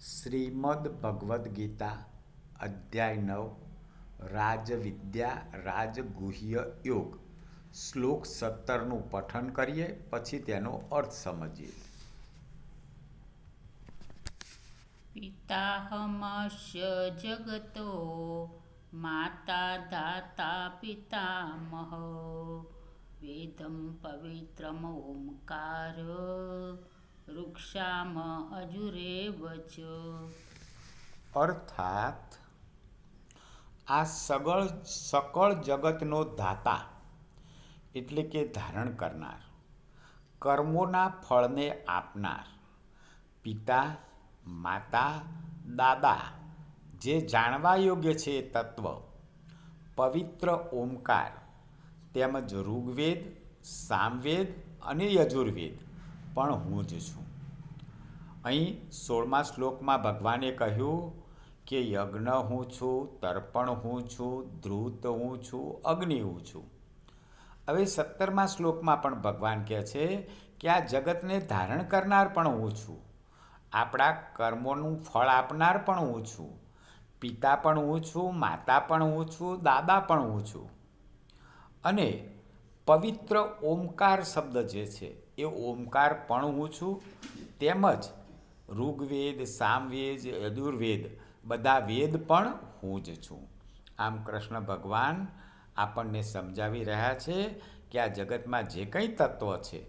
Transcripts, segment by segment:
શ્રીમદ ભગવદ્ ગીતા, અધ્યાય નવ, રાજવિદ્યા, રાજગુહ્ય યોગ. શ્લોક સત્તરનું પઠન કરીએ, પછી તેનો અર્થ સમજીએ. પિતાહમસ્ય જગતો માતા દાતા પિતામહ વેદમ પવિત્રમ ઓમકાર. વૃક્ષામ અજુરેવ ચ અર્થાત, આ સગળ, સકળ જગતનો ધાતા એટલે કે ધારણ કરનાર, કર્મોના ફળને આપનાર, પિતા, માતા, દાદા, જે જાણવા યોગ્ય છે તત્વ, પવિત્ર ઓમકાર, તેમજ ઋગ્વેદ, સામવેદ અને યજુર્વેદ. પણ હું જ છું. અહીં સોળમા શ્લોકમાં ભગવાને કહ્યું કે યજ્ઞ હું છું, તર્પણ હું છું, ધ્રુત હું છું, અગ્નિ હું છું. હવે સત્તરમા શ્લોકમાં પણ ભગવાન કહે છે કે આ જગતને ધારણ કરનાર પણ હું છું. આપણા કર્મોનું ફળ આપનાર પણ હું છું. પિતા પણ હું છું, માતા પણ હું છું, દાદા પણ હું છું. અને પવિત્ર ઓમકાર શબ્દ જે છે, એ ઓમકાર પણ હું છું, તેમજ ઋગ્વેદ, સામવેદ યજુર્વેદ બધા વેદ પણ હું જ છું. આમ કૃષ્ણ ભગવાન આપણને સમજાવી રહ્યા છે કે આ જગતમાં જે કંઈ તત્વ છે,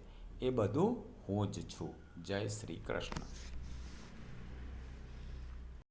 એ બધું હું જ છું. જય શ્રી કૃષ્ણ.